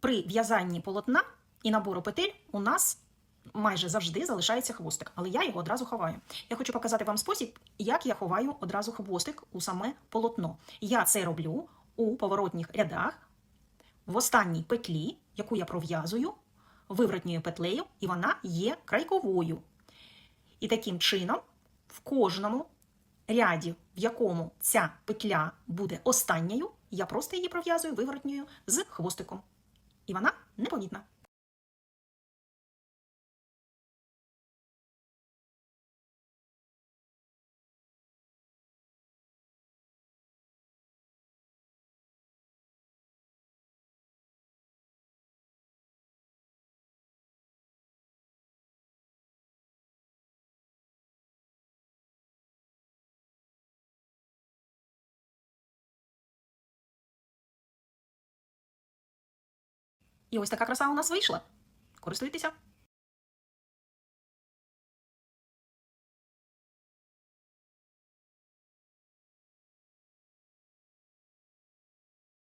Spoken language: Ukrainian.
при в'язанні полотна і набору петель у нас майже завжди залишається хвостик, але я його одразу ховаю. Я хочу показати вам спосіб, як я ховаю одразу хвостик у саме полотно. Я це роблю у поворотніх рядах в останній петлі, яку я пров'язую виворотньою петлею, і вона є крайковою. І таким чином в кожному ряді, в якому ця петля буде останньою, я просто її пров'язую виворотньою з хвостиком. І вона непомітна. І ось така краса у нас вийшла. Користуйтеся!